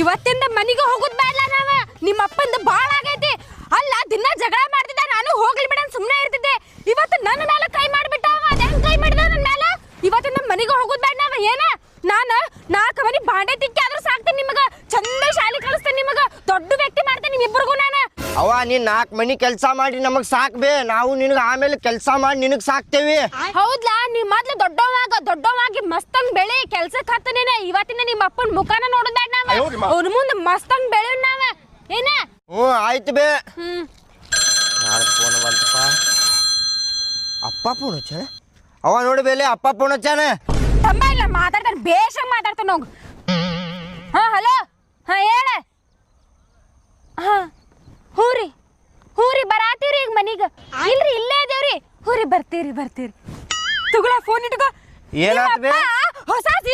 ಇವತ್ತಿಂದ ಮನೆಗೆ ಹೋಗುದ್ ಬೇಡ ನಾವ. ನಿಮ್ಮ ಅಪ್ಪಂದು ಬಾಳ ಆಗೈತಿ. ಅಲ್ಲ ದಿನ ಜಗಳ ಮಾಡ್ತಿದ್ದ ನಾನು ಹೋಗ್ಲಿ ಬಿಡ ಸುಮ್ಮನೆ ಇರ್ತಿದ್ದೆ. ಇವತ್ತು ನನ್ನ ಮೇಲೆ ಕೈ ಮಾಡ್ಬಿಟ್ಟ ಅದೇನ್ ಕೈ ಮಾಡಿದ ನನ್ನ ಮೇಲೆ ಇವತ್ತಿಂದ ಮನೆಗೆ ಹೋಗುದ್ ಬೇಡ ನಾವ ಏನ? ನಾನ ನಾಲ್ಕು ಮನಿ ಬಾಂಡೆ ತಿಕ್ಕಿ ಆದ್ರೂ ಸಾಕ್ತೇನೆ ನಿಮಗ. ಚಂದ ಶಾಲಿ ಕಳಿಸ್ತೇನೆ ನಿಮಗ. ದೊಡ್ಡ ವ್ಯಕ್ತಿ ಮಾಡ್ತೇನೆ ನಿಮ್ಮಿಬ್ಬರಿಗೂ ನಾನು. ಅವ ನೀನ್ ನಾಲ್ಕು ಮನಿ ಕೆಲಸ ಮಾಡಿ ನಮಗ್ ಸಾಕ್ಬೇ. ನಾವು ನಿನಗ ಆಮೇಲೆ ಕೆಲಸ ಮಾಡಿ ನಿನಗ್ ಸಾಕ್ತೇವಿ. ಹೌದ್ಲಾ? ನೀ ಮೊದ್ಲು ದೊಡ್ಡವಾಗ ಮಸ್ತಂಗ್ ಬೆಳಿ ಕೆಲ್ಸಕ್ಕೆ ಹತ್ತನೇನ? ಇವತ್ತಿನ ನಿಮ್ಮ ಅಪ್ಪನ ಮುಖಾನ ನೋಡುದ ನಾವ? ಮುಂದೆ ಮಸ್ತಂಗ್ ಬೆಳಿ ನಾವ. ಏನ? ಹ್ಞೂ ಆಯ್ತು ಬೇ. ಹ್ಮ್. ಫೋನ್ ಬಂತಪ್ಪ. ಅಪ್ಪ ಫೋನ್ ಹಚ್ಚಾನ ಅವ ನೋಡಿ ಬೇಲೆ ಅಪ್ಪ ಫೋನ್ ಹಚ್ಚಾನ ತಮ್ಮ ಇಲ್ಲ ಮಾತಾಡ್ತಾನೆ ಬೇಷಂಗ್ ಮಾತಾಡ್ತಾನ ಹೋಗು ಹಾ ಹಲೋ? ಹಾ ಹೇಳ. ಹಾ ಹ್ಞೂ ರೀ ಹ್ಞೂ ರೀ ಬರಾತೀವ್ರಿ ಈಗ ಮನೀಗ. ಇಲ್ರಿ ಇಲ್ಲೇ ಇದೇವ್ರಿ. ಹ್ಞೂ ರೀ ಬರ್ತೀರಿ ಬರ್ತೀರಿ. ತಗೊಳ ಫೋನ್ ಇಟ್ಕೋ. ಏನಾತ್ ಬೇ? ನಿಮ್ಮ ಅಪ್ಪ ಹೊಸ ಸೀರೆ